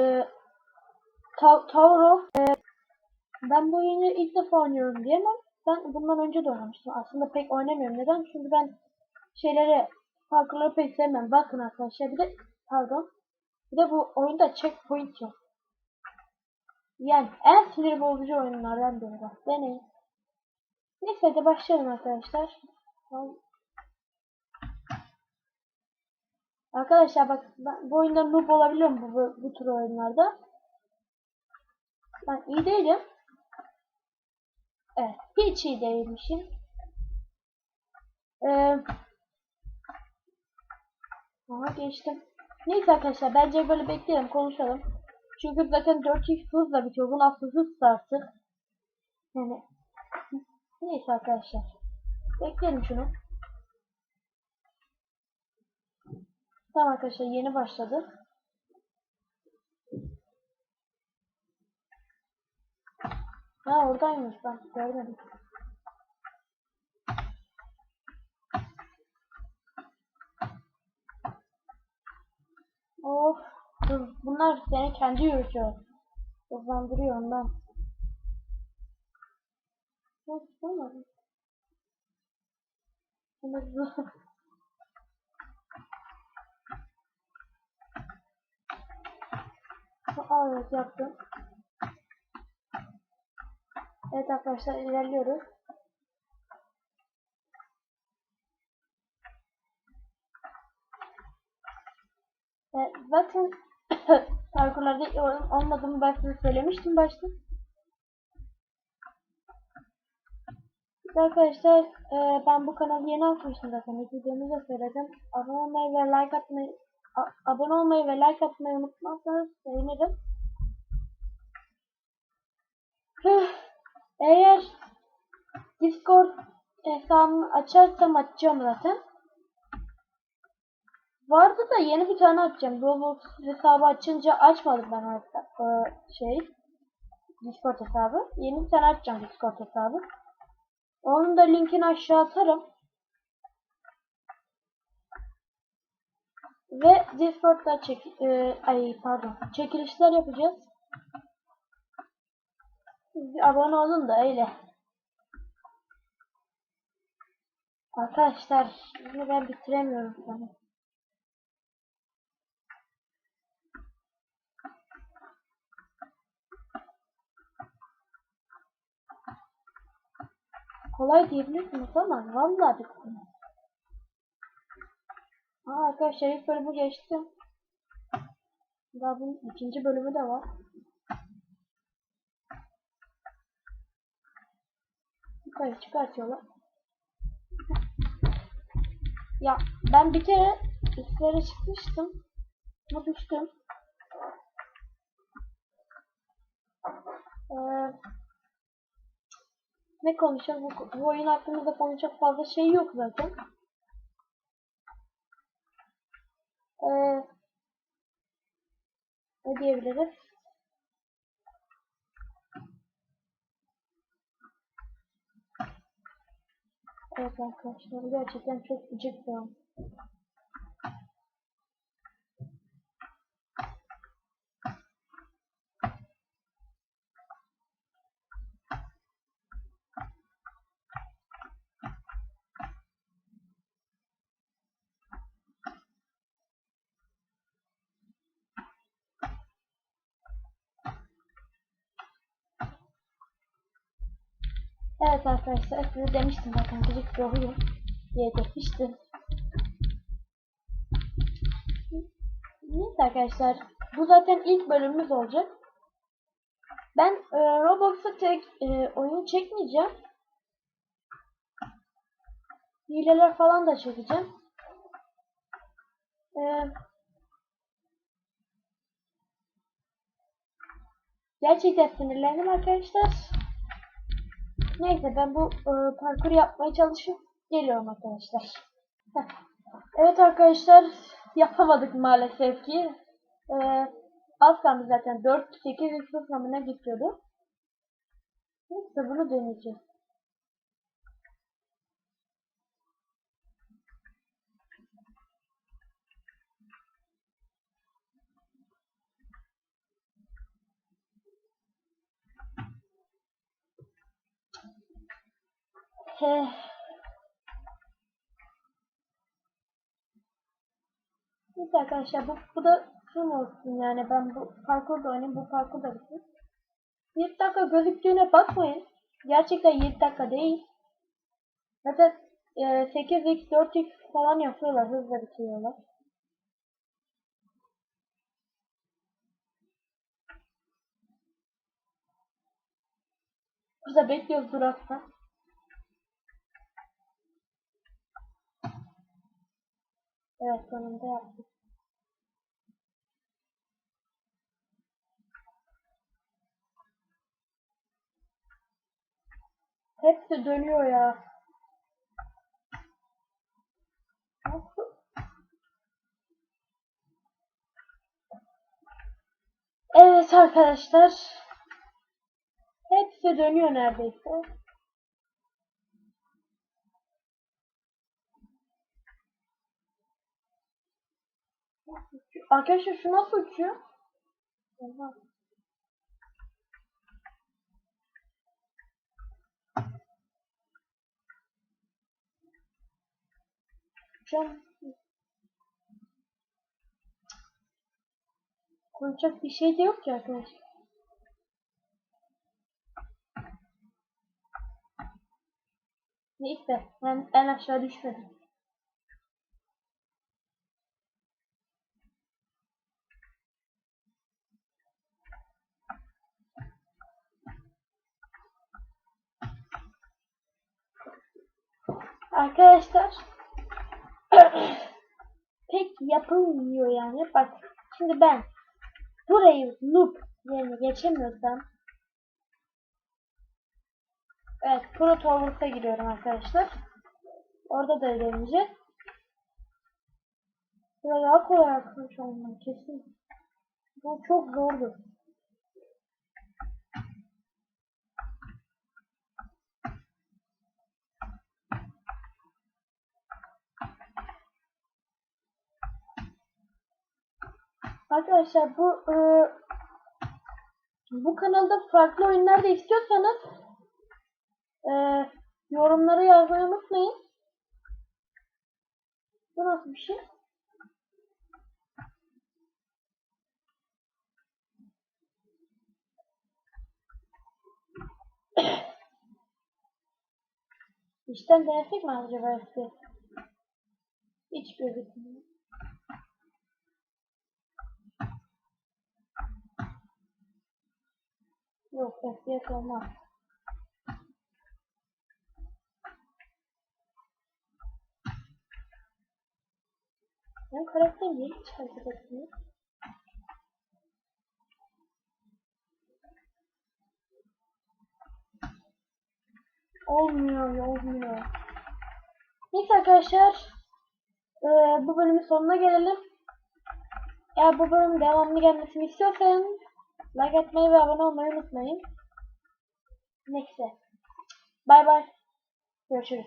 e, Ta- Tower of e, ben bu oyunu ilk defa oynuyorum diyemem. Ben bundan önce de oynamıştım. Aslında pek oynamıyorum. Neden? Çünkü ben şeyleri parkurları pek sevmem. Bakın arkadaşlar bir de pardon. Bir de bu oyunda checkpoint yok. Yani en sinir bozucu oyunlardan biri. Deneyin. Neyse hadi başlayalım arkadaşlar. Tamam. Arkadaşlar bak ben bu oyunda noob olabiliyorum bu, bu, bu tür oyunlarda. Ben iyi değilim. Evet, hiç iyi değilmişim. Ee, aha geçtim. Neyse arkadaşlar bence böyle bekleyelim konuşalım. Çünkü zaten 4x hızla bitiyor. Bu nasıl hızsa artık. Yani neyse arkadaşlar. Bekleyelim şunu. Tamam arkadaşlar yeni başladı. Ha oradaymış ben görmedim. Of. Dur, bunlar seni kendi yürütüyor. Hızlandırıyor ondan. Of, olmadı. Hızlı. Aa, evet yaptım. Evet arkadaşlar ilerliyoruz. E, zaten parkurlarda olmadığımı ben size söylemiştim başta. Arkadaşlar e, ben bu kanalı yeni açmıştım zaten. İlk videomda söyledim. Abone olmayı ve like atmayı abone olmayı ve like atmayı unutmazsanız sevinirim. Eğer Discord hesabımı açarsam açacağım zaten. Vardı da yeni bir tane açacağım. Roblox hesabı açınca açmadım ben o şey Discord hesabı. Yeni bir tane açacağım Discord hesabı. Onun da linkini aşağı atarım. Ve Discord'da çek e, ay pardon çekilişler yapacağız. Bir abone olun da öyle. Arkadaşlar bunu ben bitiremiyorum sana. Kolay diyebilirsiniz ama vallahi bitti. Aa arkadaşlar ilk bölümü geçtim. Daha bunun ikinci bölümü de var. Yukarı çıkartıyorlar. Ya ben bir kere üstlere çıkmıştım. Ama düştüm. Ee, ne konuşacağız? Bu, bu oyun hakkında konuşacak fazla şey yok zaten. Ee, ne diyebiliriz? Evet arkadaşlar gerçekten çok gıcık bir Evet arkadaşlar size demiştim zaten gıcık bir oyun diye demiştim. Neyse arkadaşlar bu zaten ilk bölümümüz olacak. Ben e, Roblox'a tek e, oyun çekmeyeceğim. Hileler falan da çekeceğim. E, gerçekten sinirlendim arkadaşlar. Neyse ben bu e, parkur yapmaya çalışıp geliyorum arkadaşlar. Evet arkadaşlar yapamadık maalesef ki. E, az kaldı zaten 4 8 yusuf namına gidiyordu. Neyse bunu deneyeceğiz. Eh. Neyse arkadaşlar bu, bu da film olsun yani ben bu parkur da oynayayım bu parkur da bitsin. 7 dakika gözüktüğüne bakmayın. Gerçekten 7 dakika değil. Zaten e, 8x 4x falan yapıyorlar hızla bitiriyorlar. De bekliyoruz durakta. Evet sonunda yaptık. Hepsi dönüyor ya. Evet arkadaşlar. Hepsi dönüyor neredeyse. Arkadaşlar şu nasıl uçuyor? Oha. Can. Konuşacak bir şey de yok ki arkadaşlar. Neyse ben en aşağı düşmedim. Arkadaşlar pek yapılmıyor yani. Bak şimdi ben burayı loop yerine geçemiyorsam Evet Pro giriyorum arkadaşlar. Orada da deneyeceğiz. Daha kolay akmış olmalı kesin. Bu çok zordu. Arkadaşlar bu e, bu kanalda farklı oyunlar da istiyorsanız e, yorumlara yazmayı unutmayın. Bu nasıl bir şey? İşten denesek mi acaba eski? Hiç gözükmüyor. Yok FPS olmaz. Ben karakter niye hiç hareket etmiyor? Olmuyor, olmuyor. Neyse arkadaşlar. eee, bu bölümün sonuna gelelim. Eğer bu bölümün devamlı gelmesini istiyorsanız like atmayı ve abone olmayı unutmayın. Neyse. Bay bay. Görüşürüz.